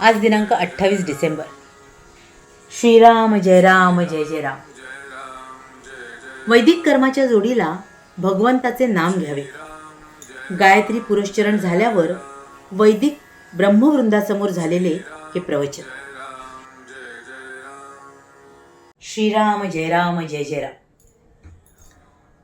आज दिनांक अठ्ठावीस डिसेंबर. श्रीराम जय राम जय जय राम. वैदिक कर्माच्या जोडीला भगवंताचे नाम घ्यावे. गायत्री पुरस्चरण झाल्यावर वैदिक ब्रह्मवृंदासमोर झालेले हे प्रवचन. श्रीराम जय राम जय जय राम.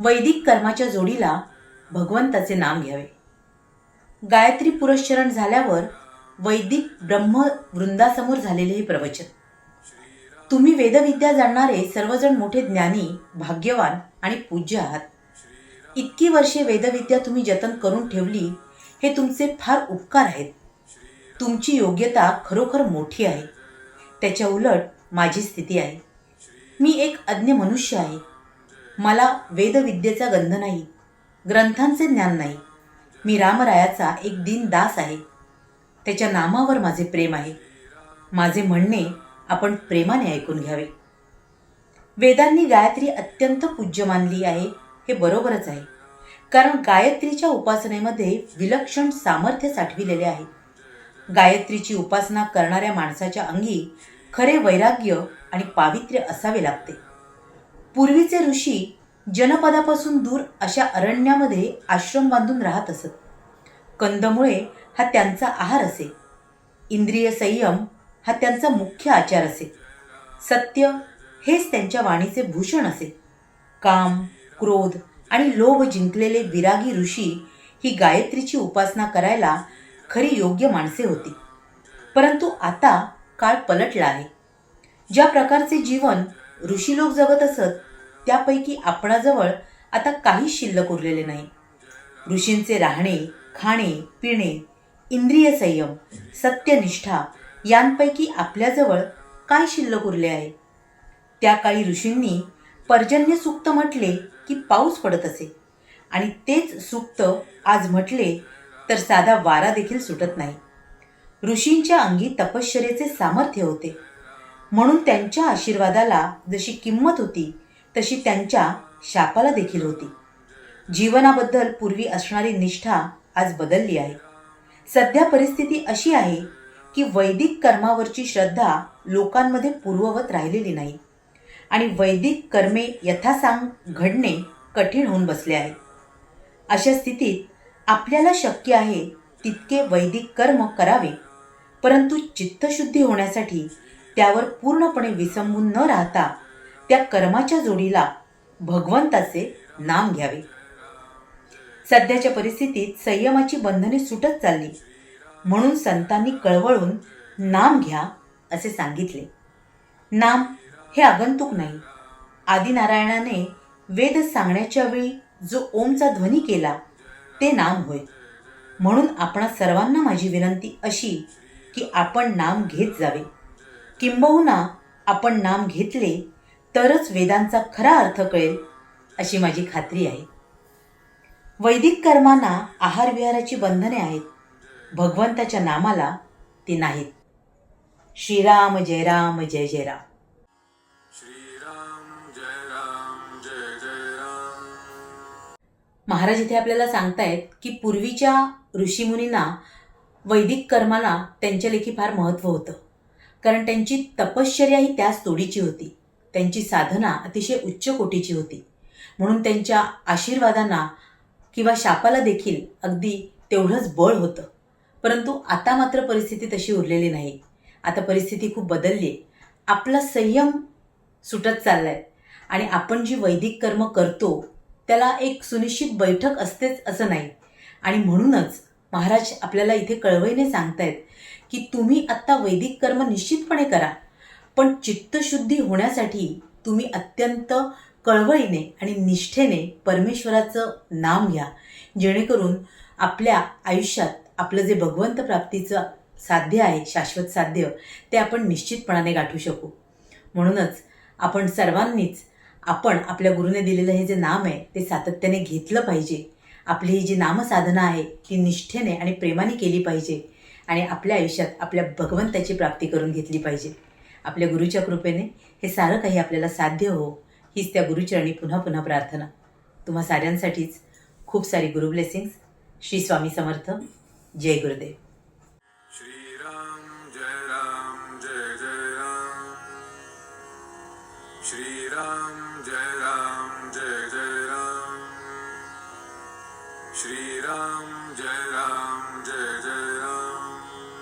वैदिक कर्माच्या जोडीला भगवंताचे नाम घ्यावे. गायत्री पुरस्चरण झाल्यावर वैदिक ब्रह्म वृंदासमोर झालेले हे प्रवचन. तुम्ही वेदविद्या जाणणारे सर्वजण मोठे ज्ञानी भाग्यवान आणि पूज्य आहात. इतकी वर्षे वेदविद्या तुम्ही जतन करून ठेवली हे तुमचे फार उपकार आहेत. तुमची योग्यता खरोखर मोठी आहे. त्याच्या उलट माझी स्थिती आहे. मी एक अज्ञ मनुष्य आहे. मला वेदविद्येचा गंध नाही ग्रंथांचे ज्ञान नाही. मी रामरायाचा एक दिन दास आहे. त्याच्या नामावर माझे प्रेम आहे. माझे म्हणणे आपण प्रेमाने ऐकून घ्यावे. वेदांनी गायत्री अत्यंत पूज्य मानली आहे हे बरोबरच आहे. कारण गायत्रीच्या उपासनेमध्ये विलक्षण सामर्थ्य साठविलेले आहे. गायत्रीची उपासना करणाऱ्या माणसाच्या अंगी खरे वैराग्य आणि पावित्र्य असावे लागते. पूर्वीचे ऋषी जनपदापासून दूर अशा अरण्यामध्ये आश्रम बांधून राहत असत. कंदमुळे हा त्यांचा आहार असे. इंद्रिय संयम हा त्यांचा मुख्य आचार असे. सत्य हेच त्यांच्या वाणीचे भूषण असे. काम क्रोध आणि लोभ जिंकलेले विरागी ऋषी ही गायत्रीची उपासना करायला खरी योग्य माणसे होती. परंतु आता काळ पलटला आहे. ज्या प्रकारचे जीवन ऋषी लोक जगत असत त्यापैकी आपणाजवळ आता काहीच शिल्लक उरलेले नाही. ऋषींचे राहणे खाणे पिणे इंद्रिय संयम सत्यनिष्ठा यांपैकी आपल्याजवळ काय शिल्लक उरले आहे? त्या काळी ऋषींनी पर्जन्य सूक्त म्हटले की पाऊस पडत असे. आणि तेच सूक्त आज म्हटले तर साधा वारा देखील सुटत नाही. ऋषींच्या अंगी तपश्चरेचे सामर्थ्य होते. म्हणून त्यांच्या आशीर्वादाला जशी किंमत होती तशी त्यांच्या शापाला देखील होती. जीवनाबद्दल पूर्वी असणारी निष्ठा आज बदलली आहे. सध्या परिस्थिती अशी आहे की वैदिक कर्मावरची श्रद्धा लोकांमध्ये पूर्ववत राहिलेली नाही आणि वैदिक कर्मे यथासांग घडणे कठीण होऊन बसले आहे अशा स्थितीत आपल्याला शक्य आहे तितके वैदिक कर्म करावे परंतु चित्तशुद्धी होण्यासाठी त्यावर पूर्णपणे विसंबून न राहता त्या कर्माच्या जोडीला भगवंताचे नाम घ्यावे. सध्याच्या परिस्थितीत संयमाची बंधने सुटत चालली. म्हणून संतांनी कळवळून नाम घ्या असे सांगितले. नाम हे आगंतुक नाही. आदिनारायणाने वेद सांगण्याच्या वेळी जो ओमचा ध्वनी केला ते नाम होय. म्हणून आपणा सर्वांना माझी विनंती अशी की आपण नाम घेत जावे. किंबहुना आपण नाम घेतले तरच वेदांचा खरा अर्थ कळेल अशी माझी खात्री आहे. वैदिक कर्मांना आहार विहाराची बंधने आहेत. भगवंताच्या नामाला ती नाहीत. श्रीराम जय राम जय जय राम. महाराज इथे आपल्याला सांगतायत की पूर्वीच्या ऋषीमुनींना वैदिक कर्माला त्यांच्या लेखी फार महत्त्व होतं. कारण त्यांची तपश्चर्या ही त्याच तोडीची होती. त्यांची साधना अतिशय उच्च कोटीची होती. म्हणून त्यांच्या आशीर्वादांना किंवा शापाला देखील अगदी तेवढंच बळ होतं. परंतु आता मात्र परिस्थिती तशी उरलेली नाही. आता परिस्थिती खूप बदलली आहे. आपला संयम सुटत चाललाय. आणि आपण जी वैदिक कर्म करतो त्याला एक सुनिश्चित बैठक असतेच असं नाही. आणि म्हणूनच महाराज आपल्याला इथे कळवईने सांगतायत की तुम्ही आत्ता वैदिक कर्म निश्चितपणे करा. पण चित्तशुद्धी होण्यासाठी तुम्ही अत्यंत कळवळीने आणि निष्ठेने परमेश्वराचं नाम घ्या. जेणेकरून आपल्या आयुष्यात आपलं जे भगवंत प्राप्तीचं साध्य आहे शाश्वत साध्य ते आपण निश्चितपणाने गाठू शकू. म्हणूनच आपण सर्वांनीच आपण आपल्या गुरुने दिलेलं हे जे नाम आहे ते सातत्याने घेतलं पाहिजे. आपली ही जी नामसाधना आहे ती निष्ठेने आणि प्रेमाने केली पाहिजे आणि आपल्या आयुष्यात आपल्या भगवंताची प्राप्ती करून घेतली पाहिजे. आपल्या गुरुच्या कृपेने हे सारं काही आपल्याला साध्य हो हीच त्या गुरुचरणी पुन्हा पुन्हा प्रार्थना. तुम्हा साऱ्यांसाठीच खूप सारी गुरु ब्लेसिंग्स श्री स्वामी समर्थ. जय गुरुदेव. श्रीराम जय राम जय जय राम. श्रीराम जय राम जय जय राम.